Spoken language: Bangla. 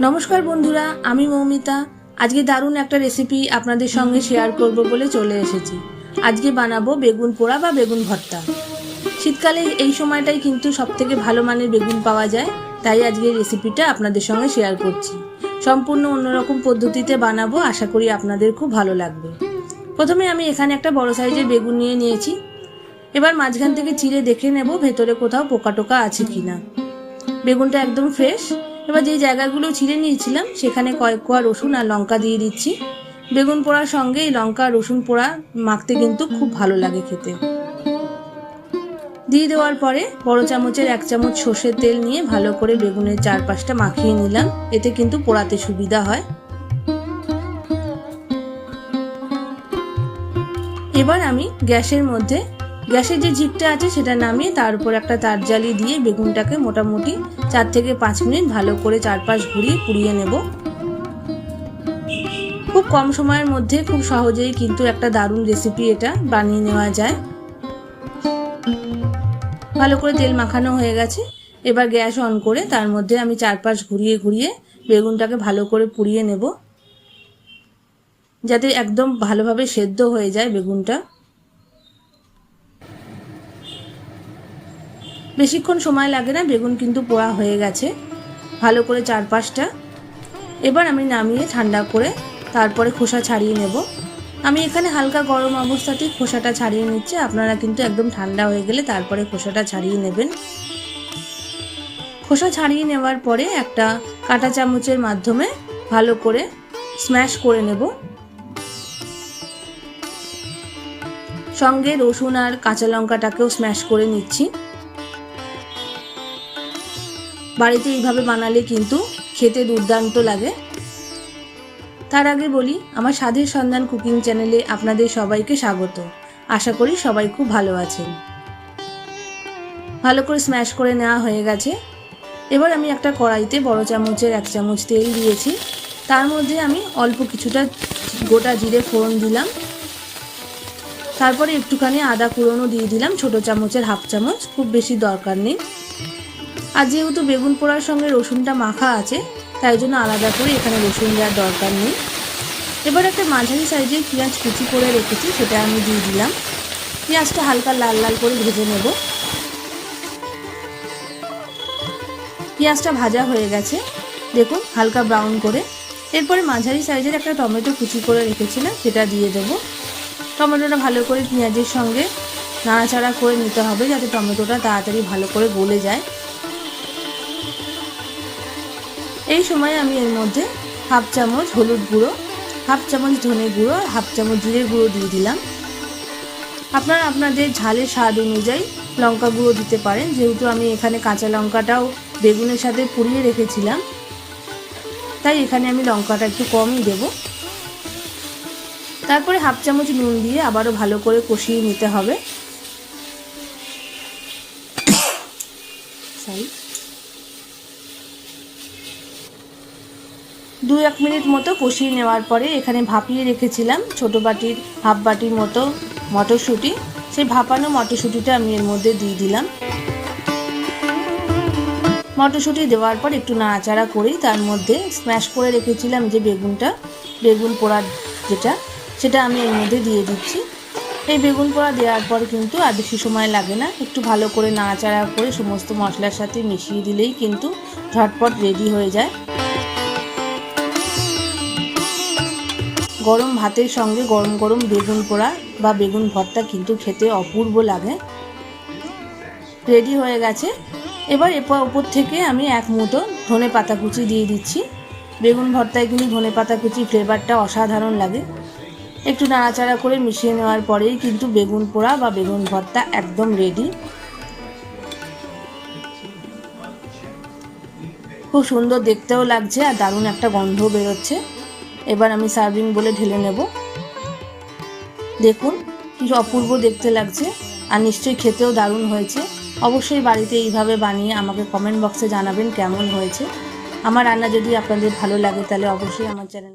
নমস্কার বন্ধুরা, আমি মৌমিতা। আজকে দারুণ একটা রেসিপি আপনাদের সঙ্গে শেয়ার করব বলে চলে এসেছি। আজকে বানাবো বেগুন পোড়া বা বেগুন ভর্তা। শীতকালে এই সময়টাই কিন্তু সব থেকে ভালো মানের বেগুন পাওয়া যায়, তাই আজকে রেসিপিটা আপনাদের সঙ্গে শেয়ার করছি। সম্পূর্ণ অন্যরকম পদ্ধতিতে বানাবো, আশা করি আপনাদের খুব ভালো লাগবে। প্রথমে আমি এখানে একটা বড় সাইজের বেগুন নিয়ে নিয়েছি। এবার মাঝখান থেকে চিড়ে দেখে নেব ভেতরে কোথাও পোকা টোকা আছে কিনা। বেগুনটা একদম ফ্রেশ এবার যে জায়গাগুলো ছিঁড়ে নিয়েছিলাম, সেখানে কয়েক কোয়া রসুন আর লঙ্কা দিয়ে দিচ্ছি। বেগুন পোড়ার সঙ্গে এই লঙ্কা রসুন পোড়া মাখতে কিন্তু খুব ভালো লাগে খেতে। দিয়ে দেওয়ার পরে বড় চামচের এক চামচ সর্ষের তেল নিয়ে ভালো করে বেগুনের চারপাশটা মাখিয়ে নিলাম। এতে কিন্তু পোড়াতে সুবিধা হয়। এবার আমি গ্যাসের মধ্যে গ্যাসের যে জিপটা আছে সেটা নামিয়ে তার উপর একটা তার জ্বালিয়ে দিয়ে বেগুনটাকে মোটামুটি চার থেকে পাঁচ মিনিট ভালো করে চারপাশ ঘুরিয়ে পুড়িয়ে নেব। খুব কম সময়ের মধ্যে খুব সহজেই কিন্তু একটা দারুণ রেসিপি এটা বানিয়ে নেওয়া যায়। ভালো করে তেল মাখানো হয়ে গেছে। এবার গ্যাস অন করে তার মধ্যে আমি চারপাশ ঘুরিয়ে ঘুরিয়ে বেগুনটাকে ভালো করে পুড়িয়ে নেব। যাতে একদম ভালোভাবে সেদ্ধ হয়ে যায় বেগুনটা। বেশিক্ষণ সময় লাগে না, বেগুন কিন্তু পোড়া হয়ে গেছে। ভালো করে চারপাশটা। এবার আমি নামিয়ে ঠান্ডা করে তারপরে খোসা ছাড়িয়ে নেব। আমি এখানে হালকা গরম অবস্থাতেই খোসাটা ছাড়িয়ে নিচ্ছি। আপনারা কিন্তু একদম ঠান্ডা হয়ে গেলে তারপরে খোসাটা ছাড়িয়ে নেবেন। খোসা ছাড়িয়ে নেওয়ার পরে একটা কাঁটা চামচের মাধ্যমে ভালো করে স্ম্যাশ করে নেব। সঙ্গে রসুন আর কাঁচা লঙ্কাটাকেও স্ম্যাশ করে নিচ্ছি। বাড়িতে এইভাবে বানালে কিন্তু খেতে দুর্দান্ত লাগে। তার আগে বলি, আমার স্বাদের সন্ধান কুকিং চ্যানেলে আপনাদের সবাইকে স্বাগত। আশা করি সবাই খুব ভালো আছেন। ভালো করে স্ম্যাশ করে নেওয়া হয়ে গেছে। এবার আমি একটা কড়াইতে বড় চামচের এক চামচ তেল দিয়েছি। তার মধ্যে আমি অল্প কিছুটা গোটা জিরে ফোড়ন দিলাম। তারপরে একটুখানি আদা কুড়োনো দিয়ে দিলাম, ছোট চামচের হাফ চামচ, খুব বেশি দরকার নেই। আর যেহেতু বেগুন পোড়ার সঙ্গে রসুনটা মাখা আছে, তাই জন্য আলাদা করে এখানে রসুন দেওয়ার দরকার নেই। এবার একটা মাঝারি সাইজের পেঁয়াজ কুচি করে রেখেছি, সেটা আমি দিয়ে দিলাম। পেঁয়াজটা হালকা লাল লাল করে ভেজে নেব। পেঁয়াজটা ভাজা হয়ে গেছে, দেখুন, হালকা ব্রাউন করে। এরপরে মাঝারি সাইজের একটা টমেটো কুচি করে রেখেছিলাম, সেটা দিয়ে দেবো। টমেটোটা ভালো করে পেঁয়াজের সঙ্গে নাড়াচাড়া করে নিতে হবে, যাতে টমেটোটা তাড়াতাড়ি ভালো করে গলে যায়। এই সময় আমি এর মধ্যে হাফ চামচ হলুদ গুঁড়ো, হাফ চামচ ধনে গুঁড়ো আর হাফ চামচ জিরে গুঁড়ো দিয়ে দিলাম। আপনারা আপনাদের ঝালের স্বাদ অনুযায়ী লঙ্কা গুঁড়ো দিতে পারেন। যেহেতু আমি এখানে কাঁচা লঙ্কাটাও বেগুনের সাথে পুড়িয়ে রেখেছিলাম, তাই এখানে আমি লঙ্কাটা একটু কমই দেব। তারপরে হাফ চামচ নুন দিয়ে আবারও ভালো করে কষিয়ে নিতে হবে। সরি দু এক মিনিট মতো কষিয়ে নেওয়ার পরে এখানে ভাপিয়ে রেখেছিলাম ছোট বাটির হাফ বাটির মতো মটরশুঁটি। সেই ভাপানো মটরশুঁটিটা আমি এর মধ্যে দিয়ে দিলাম। মটরশুঁটি দেওয়ার পর একটু নাড়াচাড়া করেই তার মধ্যে স্ম্যাশ করে রেখেছিলাম যে বেগুনটা, বেগুন পোড়ার যেটা, সেটা আমি এর মধ্যে দিয়ে দিচ্ছি। এই বেগুন পোড়া দেওয়ার পর কিন্তু আর বেশি সময় লাগে না। একটু ভালো করে নাড়াচাড়া করে সমস্ত মশলার সাথে মিশিয়ে দিলেই কিন্তু ঝটপট রেডি হয়ে যায়। গরম ভাতের সঙ্গে গরম গরম বেগুন পোড়া বা বেগুন ভর্তা কিন্তু খেতে অপূর্ব লাগে। রেডি হয়ে গেছে। এবার এরপর ওপর থেকে আমি এক মুঠো ধনে পাতা কুচি দিয়ে দিচ্ছি। বেগুন ভর্তায় কিন্তু ধনে পাতা কুচি ফ্লেভারটা অসাধারণ লাগে। একটু নাড়াচাড়া করে মিশিয়ে নেওয়ার পরেই কিন্তু বেগুন পোড়া বা বেগুন ভর্তা একদম রেডি খুব সুন্দর দেখতেও লাগছে আর দারুণ একটা গন্ধ বেরোচ্ছে। এবার আমি সার্ভিং বলে ঢেলে নেব। দেখুন, কি অপূর্ব দেখতে লাগছে, আর নিশ্চয়ই খেতেও দারুণ হয়েছে। অবশ্যই বাড়িতে এইভাবে বানিয়ে আমাকে কমেন্ট বক্সে জানাবেন কেমন হয়েছে। আমার রান্না যদি আপনাদের ভালো লাগে, তাহলে অবশ্যই আমার চ্যানেল